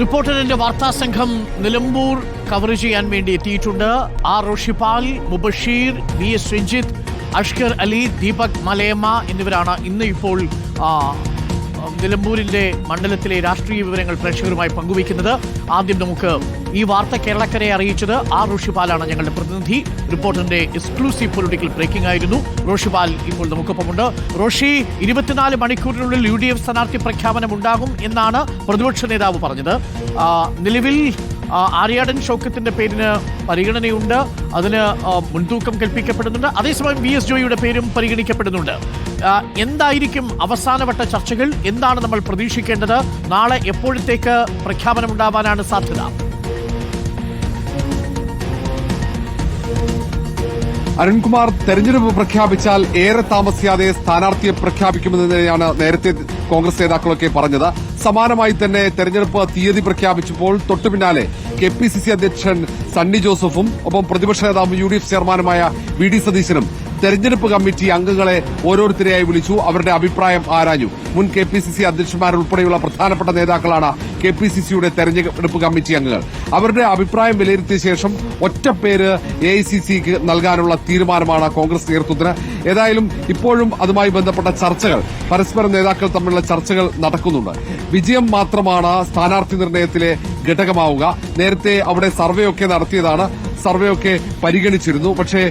റിപ്പോർട്ടറിന്റെ വാർത്താ സംഘം നിലമ്പൂർ കവർ ചെയ്യാൻ വേണ്ടി എത്തിയിട്ടുണ്ട്. R Roshipal Mubasheer V S Ranjith Ashkar Ali Deepak Malayamma എന്നിവരാണ് ഇന്ന് ഇപ്പോൾ നിലമ്പൂരിന്റെ മണ്ഡലത്തിലെ രാഷ്ട്രീയ വിവരങ്ങൾ പ്രേക്ഷകരുമായി പങ്കുവയ്ക്കുന്നത് ആദ്യം നമുക്ക് ഈ വാർത്ത കേരളക്കരയെ അറിയിച്ചത് ആർ റോഷിപാലാണ് ഞങ്ങളുടെ പ്രതിനിധി. റിപ്പോർട്ടറിന്റെ എക്സ്ക്ലൂസീവ് പൊളിറ്റിക്കൽ ബ്രേക്കിംഗ് ആയിരുന്നു. റോഷിപാൽ ഇപ്പോൾ നമുക്കൊപ്പമുണ്ട്. റോഷി ഇരുപത്തിനാല് മണിക്കൂറിനുള്ളിൽ യു ഡി എഫ് സ്ഥാനാർത്ഥി പ്രഖ്യാപനം ഉണ്ടാകും എന്നാണ് പ്രതിപക്ഷ നേതാവ് പറഞ്ഞത്. നിലവിൽ ആര്യാടൻ ഷൗക്കത്തിന്റെ പേരിന് പരിഗണനയുണ്ട്. അതിന് മുൻതൂക്കം കൽപ്പിക്കപ്പെടുന്നുണ്ട്. അതേസമയം വി എസ് ജോയിയുടെ പേരും പരിഗണിക്കപ്പെടുന്നുണ്ട്. എന്തായിരിക്കും അവസാനവട്ട ചർച്ചകൾ? എന്താണ് നമ്മൾ പ്രതീക്ഷിക്കേണ്ടത്? നാളെ എപ്പോഴത്തേക്ക് പ്രഖ്യാപനം ഉണ്ടാവാനാണ് സാധ്യത? അരുൺകുമാർ തെരഞ്ഞെടുപ്പ് പ്രഖ്യാപിച്ചാൽ ഏറെ താമസിയാതെ സ്ഥാനാർത്ഥിയെ പ്രഖ്യാപിക്കുമെന്നതിനെയാണ് നേരത്തെ കോൺഗ്രസ് നേതാക്കളൊക്കെ പറഞ്ഞത്. സമാനമായി തന്നെ തെരഞ്ഞെടുപ്പ് തീയതി പ്രഖ്യാപിച്ചപ്പോൾ തൊട്ടു പിന്നാലെ കെ പി സി സി അധ്യക്ഷൻ സണ്ണി ജോസഫും ഒപ്പം പ്രതിപക്ഷ നേതാവും യു ഡി എഫ് ചെയർമാനുമായ വി ഡി സതീശനും തെരഞ്ഞെടുപ്പ് കമ്മിറ്റി അംഗങ്ങളെ ഓരോരുത്തരെയായി വിളിച്ചു. അവരുടെ അഭിപ്രായം ആരാഞ്ഞു? മുൻ കെ പി സി സി അധ്യക്ഷന്മാരുൾപ്പെടെയുള്ള പ്രധാനപ്പെട്ട നേതാക്കളാണ് കെ പി സി സിയുടെ തെരഞ്ഞെടുപ്പ് കമ്മിറ്റി അംഗങ്ങൾ. അവരുടെ അഭിപ്രായം വിലയിരുത്തിയ ശേഷം ഒറ്റ പേര് എ ഐ സി സിക്ക് നൽകാനുള്ള തീരുമാനമാണ് കോൺഗ്രസ് നേതൃത്വത്തിന്. ഏതായാലും ഇപ്പോഴും അതുമായി ബന്ധപ്പെട്ട ചർച്ചകൾ പരസ്പര നേതാക്കൾ തമ്മിലുള്ള ചർച്ചകൾ നടക്കുന്നുണ്ട്. വിജയം മാത്രമാണ് സ്ഥാനാർത്ഥി നിർണയത്തിലെ ഘടകമാവുക. നേരത്തെ അവിടെ സർവേ ഒക്കെ നടത്തിയതാണ്. സർവേ ഒക്കെ പരിഗണിച്ചിരുന്നു. പക്ഷേ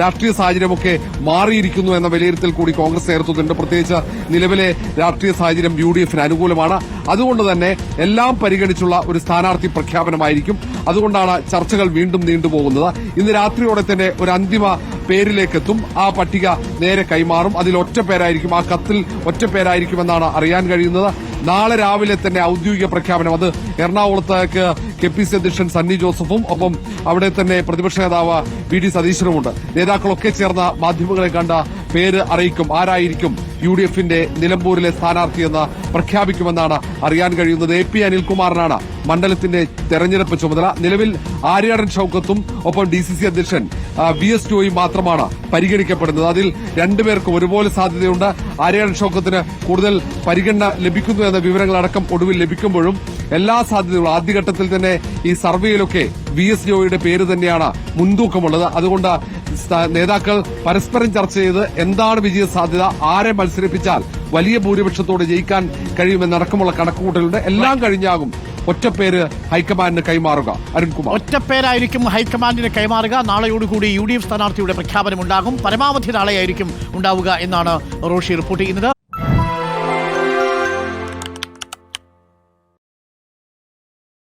രാഷ്ട്രീയ സാഹചര്യമൊക്കെ മാറിയിരിക്കുന്നു എന്ന വിലയിരുത്തൽ കൂടി കോൺഗ്രസ് നേതൃത്വത്തിനുണ്ട്. പ്രത്യേകിച്ച് നിലവിലെ രാഷ്ട്രീയ സാഹചര്യം യു ഡി എഫിന് അനുകൂലമാണ്. അതുകൊണ്ട് തന്നെ എല്ലാം പരിഗണിച്ചുള്ള ഒരു സ്ഥാനാർത്ഥി പ്രഖ്യാപനമായിരിക്കും. അതുകൊണ്ടാണ് ചർച്ചകൾ വീണ്ടും നീണ്ടുപോകുന്നത്. ഇന്ന് രാത്രിയോടെ തന്നെ ഒരു അന്തിമ പേരിലേക്കെത്തും. ആ പട്ടിക നേരെ കൈമാറും. അതിൽ ഒറ്റ പേരായിരിക്കും. ആ കത്തിൽ ഒറ്റ പേരായിരിക്കുമെന്നാണ് അറിയാൻ കഴിയുന്നത്. നാളെ രാവിലെ തന്നെ ഔദ്യോഗിക പ്രഖ്യാപനം. അത് എറണാകുളത്തേക്ക് കെ പി സി അധ്യക്ഷൻ സണ്ണി ജോസഫും ഒപ്പം അവിടെ തന്നെ പ്രതിപക്ഷ നേതാവ് വി ഡി സതീശനുമുണ്ട്. നേതാക്കളൊക്കെ ചേർന്ന മാധ്യമങ്ങളെ കണ്ട പേര് അറിയിക്കും ആരായിരിക്കും യു ഡി എഫിന്റെ നിലമ്പൂരിലെ സ്ഥാനാർത്ഥിയെന്ന് പ്രഖ്യാപിക്കുമെന്നാണ് അറിയാൻ കഴിയുന്നത്. എ പി അനിൽകുമാറിനാണ് മണ്ഡലത്തിന്റെ തെരഞ്ഞെടുപ്പ് ചുമതല. നിലവിൽ ആര്യാടൻ ഷൌക്കത്തും ഒപ്പം ഡി സി സി അധ്യക്ഷൻ വി എസ് ടുയും മാത്രമാണ് പരിഗണിക്കപ്പെടുന്നത്. അതിൽ രണ്ടുപേർക്കും ഒരുപോലെ സാധ്യതയുണ്ട്. ആര്യാടൻ ഷൌക്കത്തിന് കൂടുതൽ പരിഗണന ലഭിക്കുന്നു എന്ന വിവരങ്ങളടക്കം ഒടുവിൽ ലഭിക്കുമ്പോഴും എല്ലാ സാധ്യതകളും ആദ്യഘട്ടത്തിൽ തന്നെ ഈ സർവേയിലൊക്കെ വി എസ് ജോയിയുടെ പേര് തന്നെയാണ് മുൻതൂക്കമുള്ളത്. അതുകൊണ്ട് നേതാക്കൾ പരസ്പരം ചർച്ച ചെയ്ത് എന്താണ് വിജയ സാധ്യത ആരെ മത്സരിപ്പിച്ചാൽ വലിയ ഭൂരിപക്ഷത്തോടെ ജയിക്കാൻ കഴിയുമെന്നടക്കമുള്ള കണക്കുകൂട്ടലുണ്ട്. എല്ലാം കഴിഞ്ഞാകും ഒറ്റപ്പേര് ഹൈക്കമാൻഡിന് കൈമാറുക. അരുൺകുമാർ. ഒറ്റപ്പേരായിരിക്കും ഹൈക്കമാൻഡിന് കൈമാറുക. നാളെയോടുകൂടി യു ഡി എഫ് സ്ഥാനാർത്ഥിയുടെ പ്രഖ്യാപനം ഉണ്ടാകും പരമാവധി നാളെയായിരിക്കും ഉണ്ടാവുക എന്നാണ് റോഷി റിപ്പോർട്ട് ചെയ്യുന്നത്.